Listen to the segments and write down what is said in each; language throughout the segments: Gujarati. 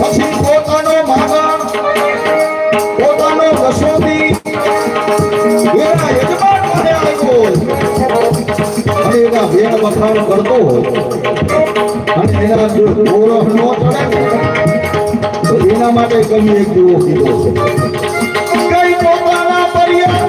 પછી પોતાનો પોતાનો દશોથી એના એના વેણ વખાણ કરતો હોય. અને એના જો ગોરખ ન ચડે. તો એના માટે કવિ એક જેવો કીધો કઈ પોતાના પર્યાવરણ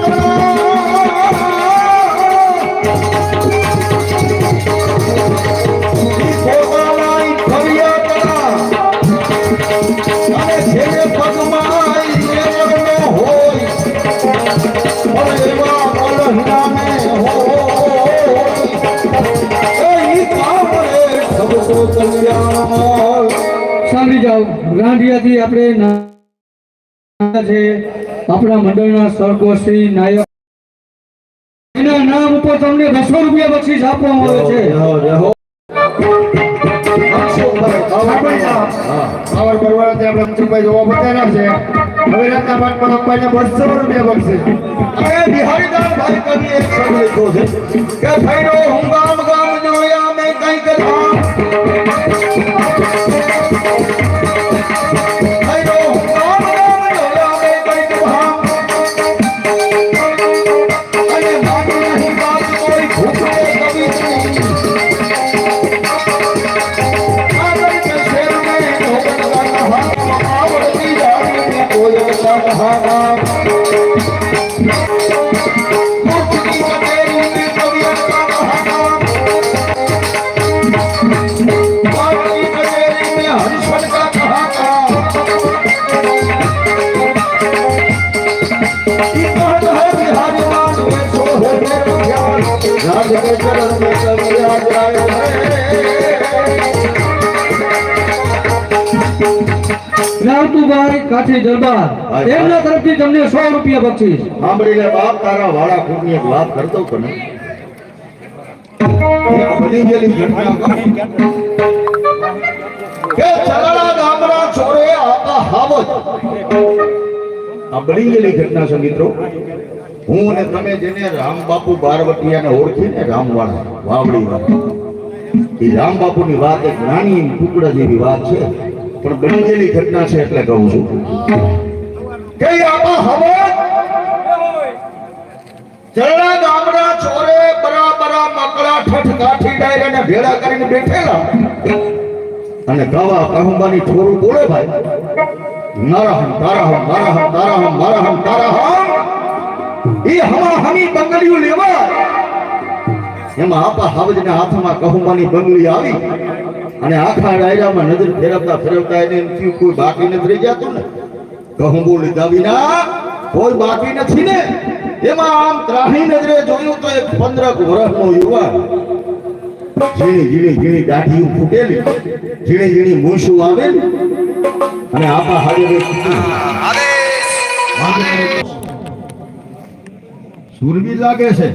સાંભળી જાઓ ગાંધીયાથી આપણે છે આપણા મંડળના સ્વર્ગોશ્રી નાયક. એના નામ ઉપર તમને બસો રૂપિયા બક્ષીસ આપવામાં આવે છે. પાવર કરવાના આપણે મનસુખભાઈ જોવા બતાવ્યા છે. હવે રાતના પાંચમાં અપ્પાને બસો રૂપિયા બનશે બિહારી બિહારીદાસ ભાઈ કવિ ગામ ગામ જોયા, મેં કઈ ધામ राज के चरण में कभी आ जाए રાવતુભાઈ કાઠી દરબાર. એમના તરફથી તમને સો રૂપિયા બક્ષીસ. સાંભળીને બાપ તારા વાળા કુટની એક વાત કરતો ને. એક બની ગયેલી કે ચલાળા ગામના ચોરે આતા હાવજ. આ બની ગયેલી ઘટના છે મિત્રો. હું અને તમે જેને રામ બાપુ બારવટિયાને ઓળખીને રામવાળા વાવડી એ રામ બાપુની વાત એક નાની ટુકડા જેવી વાત છે. પણ બની ઘટના છે એટલે કહું છું. કે આમાં હવે? ચરણા ગામના ચોરે બરાબરા મકડા ઠઠ કાઠી ડાયરે ને ભેળા કરીને બેઠેલા. અને ગાવા કહુંબાની થોરું બોલે ભાઈ નારાહમ તારાહમ નારાહમ તારાહમ નારાહમ તારાહમ એ હમા હમી બંગલીઓ લેવા એમાં આપા હાવજના હાથમાં કહુંબાની બંગલી આવી. અને આખા ડાયરામાં નજર ફેરવતા ફેરવતા એને એમ થયું કોઈ બાકી નથી રહી જતું ને? કહુંબુ લીધા વિના કોઈ બાકી નથી ને? એમાં આમ ત્રાહી નજરે જોયું તો એક પંદરક વર્ષનો યુવાન ઝીણી ઝીણી ઝીણી દાઢી ફૂટેલી ઝીણી ઝીણી મૂછું આવેલી અને આપા હાજરે સુરવી લાગે છે.